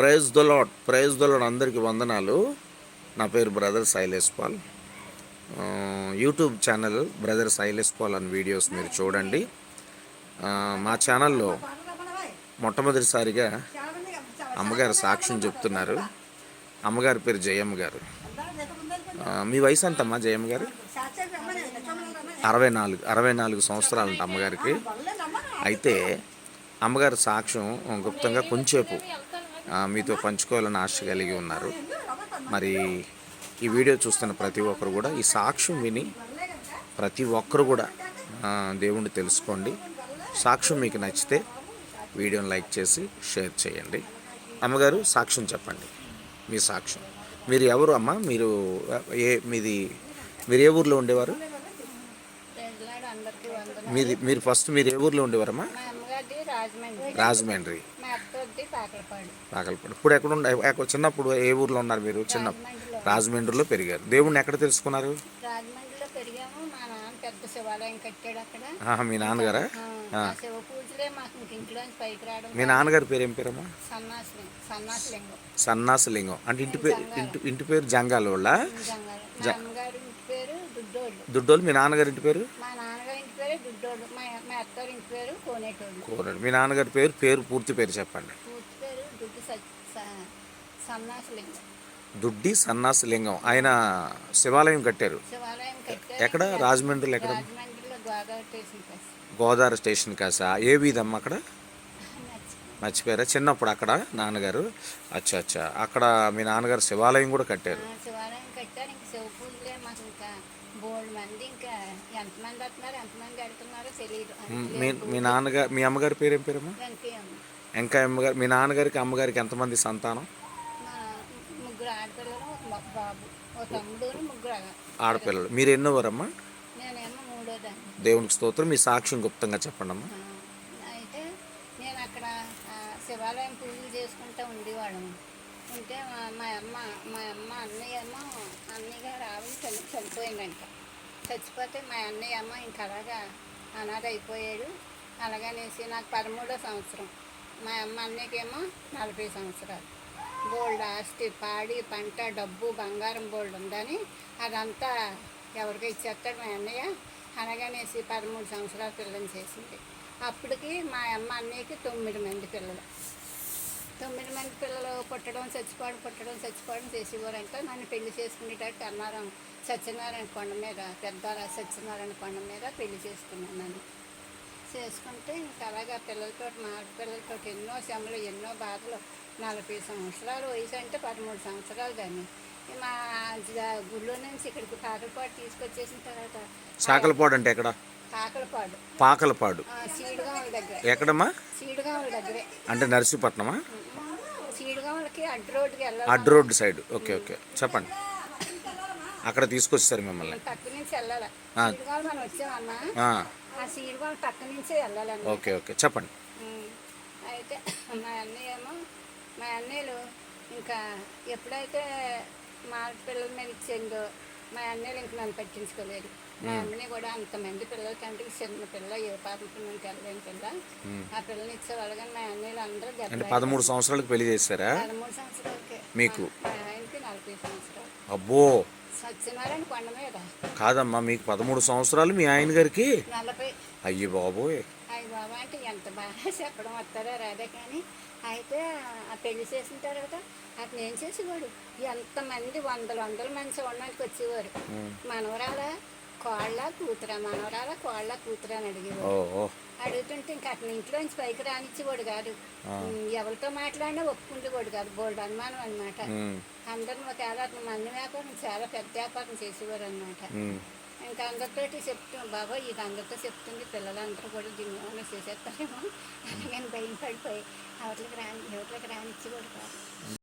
Praise దొలాడ్ praise దొలాడ్ అందరికీ వందనాలు. నా పేరు brother Shailesh Paul. YouTube channel brother Shailesh Paul అనే వీడియోస్ మీరు చూడండి. మా ఛానల్లో మొట్టమొదటిసారిగా అమ్మగారు సాక్ష్యం చెప్తున్నారు. అమ్మగారి పేరు జయమ్మ గారు. మీ వయసు ఎంతమ్మా జయమ్మ గారు? అరవై నాలుగు అరవై నాలుగు సంవత్సరాలు అంట అమ్మగారికి. అయితే అమ్మగారి సాక్ష్యం గుప్తంగా కొంచెంసేపు మీతో పంచుకోవాలని ఆశ కలిగి ఉన్నారు. మరి ఈ వీడియో చూస్తున్న ప్రతి ఒక్కరు కూడా ఈ సాక్ష్యం విని ప్రతి ఒక్కరు కూడా దేవుణ్ణి తెలుసుకోండి. సాక్ష్యం మీకు నచ్చితే వీడియోని లైక్ చేసి షేర్ చేయండి. అమ్మగారు సాక్ష్యం చెప్పండి. మీ సాక్ష్యం. మీరు ఎవరు అమ్మ? మీరు ఏ మీది మీరు ఏ ఊర్లో ఉండేవారు? మీది మీరు ఫస్ట్ మీరు ఏ ఊర్లో ఉండేవారమ్మా? రాజమండ్రి. పాకలపాడు. పాకలపాడు. ఇప్పుడు ఎక్కడ ఉండ చిన్నప్పుడు ఏ ఊర్లో ఉన్నారు మీరు? చిన్న రాజమండ్రిలో. పెరిగారు. దేవుణ్ణి ఎక్కడ తెలుసుకున్నారు? రాజమండ్రిలో పెరిగాము. మా నాన్న పెద్ద శివాలయం కట్టాడు అక్కడ. మీ నాన్నగారా? శివ పూజలే మాకు ఇంక ఇంట్లోంచి పైకి రావడం మీ నాన్నగారి పేరు ఏం పేరమ్మా? సన్నాసి సన్నాసిలింగం. సన్నాసలింగం. అంటే ఇంటి పేరు ఇంటి ఇంటి పేరు జంగాల వాళ్ళ పేరు దుడ్డోళ్ళు. దుడ్డోలు మీ నాన్నగారి ఇంటి పేరు మా నాన్నగారి ఇంటి పేరు దుడ్డోళ్ళు మా మా అత్తగారి ఇంటి పేరు కోనేటోళ్ళు. కోరడు మీ నాన్నగారి పేరు పేరు పూర్తి పేరు చెప్పండి. పూర్తి పేరు దుడ్డు సన్నాసిలింగం. దుడ్డి సన్నాసలింగం. ఆయన శివాలయం కట్టారు. శివాలయం కట్టారు. ఎక్కడ? రాజమండ్రిలో ఎక్కడ? రాజమండ్రిలో గోదావరి స్టేషన్ కాసి గోదావరి స్టేషన్ కాసా ఏ వీధమ్మ అక్కడ? మర్చిపోయారా? చిన్నప్పుడు అక్కడ నాన్నగారు. అచ్చా అచ్చా. అక్కడ మీ నాన్నగారు శివాలయం కూడా కట్టారు. శివాలయం కట్టారు ఇంక శివ పూజలే మాకు ఇంకా బోల్డ్ మంది ఇంకా ఎంతమంది వస్తున్నారు ఎంతమంది వెళ్తున్నారో తెలియదు మీ మీ నాన్నగారు మీ అమ్మగారి పేరు ఏం పేరమ్మా? వెంకయ్యమ్మ ఇంకా అమ్మగారు మీ నాన్నగారికి అమ్మగారికి ఎంతమంది సంతానం? ముగ్గురు ఆడపిల్లలు ఒక బాబు ఒక తమ్ముడు ముగ్గురు ఆడ- ఆడపిల్లలు. మీరు ఎన్నోవరమ్మా? నేనేమో మూడో దాన్ని దేవునికి స్తోత్రం. మీ సాక్ష్యం గుప్తంగా చెప్పండి అమ్మా అయితే నేను అక్కడ శివాలయం పూజలు చేసుకుంటూ ఉండేవాళ్ళము. ఉంటే మా మా అమ్మ మా అమ్మ అన్నయ్య ఏమో అన్నయ్య రావి చని చనిపోయిందంట. చచ్చిపోతే మా అన్నయ్య అమ్మ ఇంక అలాగా అనాథ అయిపోయాడు అలాగనేసి నాకు పదమూడో సంవత్సరం. మా అమ్మ అన్నయ్యకేమో నలభై సంవత్సరాలు. బోల్డ్ ఆస్తి పాడి పంట డబ్బు బంగారం బోల్డ్ ఉందని అదంతా ఎవరికి ఇచ్చేస్తాడు మా అన్నయ్య. అలాగనేసి పదమూడు సంవత్సరాల పిల్లని చేసింది. అప్పటికి మా అమ్మ అన్నయ్యకి తొమ్మిది మంది పిల్లలు. తొమ్మిది మంది పిల్లలు పుట్టడం చచ్చిపోవడం పుట్టడం చచ్చిపోవడం చేసేవారంటే. నన్ను పెళ్ళి చేసుకునేటట్టు అన్నారం సత్యనారాయణ కొండ మీద పెద్ద సత్యనారాయణ కొండ మీద పెళ్ళి చేసుకున్నాను నన్ను చేసుకుంటే ఇంకా అలాగా పిల్లలతో మా పిల్లలతో ఎన్నో శ్రమలు ఎన్నో బాధలు. నలభై సంవత్సరాలు వయసు అంటే పదమూడు సంవత్సరాలు కానీ మా గుళ్ళో నుంచి ఇక్కడికి పాకలపాటు తీసుకొచ్చేసిన తర్వాత సాకలపాడు అంటే ఎక్కడ? పాకలపాడు. పాకలపాడు. ఆ, సీడుగాముల దగ్గర. ఎక్కడమ్మా? అంటే నర్సీపట్నమా? అడ్డు అడ్డు రోడ్డు సైడ్. Okay okay. చెప్పండి. అక్కడ తీసుకొచ్చారు మిమ్మల్ని. Okay okay. చెప్పండి. ఉమ్. అయితే మా అన్నయ్య ఏమో మా అన్నయ్యలు ఇంకా ఎప్పుడైతే మా పిల్లల మీద ఇచ్చిందో మా అన్నయ్యలు ఇంక నన్ను పట్టించుకోలేదు. అమ్మని కూడా అంతమంది పిల్లల కంటే చిన్న పిల్ల ఏ పాపకి నేను తెల్లలేని పిల్ల ఆ పిల్లని ఇచ్చేవాళ్ళు కానీ మా అన్నయ్యలు అందరూ అంటే పదమూడు సంవత్సరాలకు పెళ్ళి చేశారా? పదమూడు సంవత్సరాలకే. మీకు? ఆయనకి నలభై సంవత్సరాలు. అబ్బో! సత్యనారాయణ కొండ మీద. కాదమ్మా మీకు పదమూడు సంవత్సరాలు మీ ఆయన గారికి? నలభై. అయ్యి బాబోయ్! అయ్యి బాబా అంటే ఎంత బాగా చెప్పడం వస్తారో రాదే కానీ అయితే ఆ పెళ్ళి చేసిన తర్వాత అతను ఏం చేసేవాడు? ఎంతమంది వందల వందల మంది చూడడానికి వచ్చేవారు. మనవరాల కోళ్ళ కూతురా మనవరాల కోళ్ళ కూతురా అని అడిగేవాడు అడుగుతుంటే ఇంకా అతని ఇంట్లోంచి పైకి రానిచ్చేవాడు కాదు. ఎవరితో మాట్లాడినా ఒప్పుకుండేవాడు కాదు బోల్డ్ అనుమానం అనమాట ఉమ్, అందరిని ఒకవేళ అతను మంది వ్యాపారం చాలా పెద్ద వ్యాపారం చేసేవారు అనమాట. ఇంకా అందరితోటి చెప్తాం బాబా ఇది అందరితో చెప్తుంది పిల్లలందరూ కూడా దీన్ని ఏమైనా చేసేస్తారేమో. నేను భయం పడిపోయి అవట్లకి రాని యువతలకు రానిచ్చేవాడు కాదు.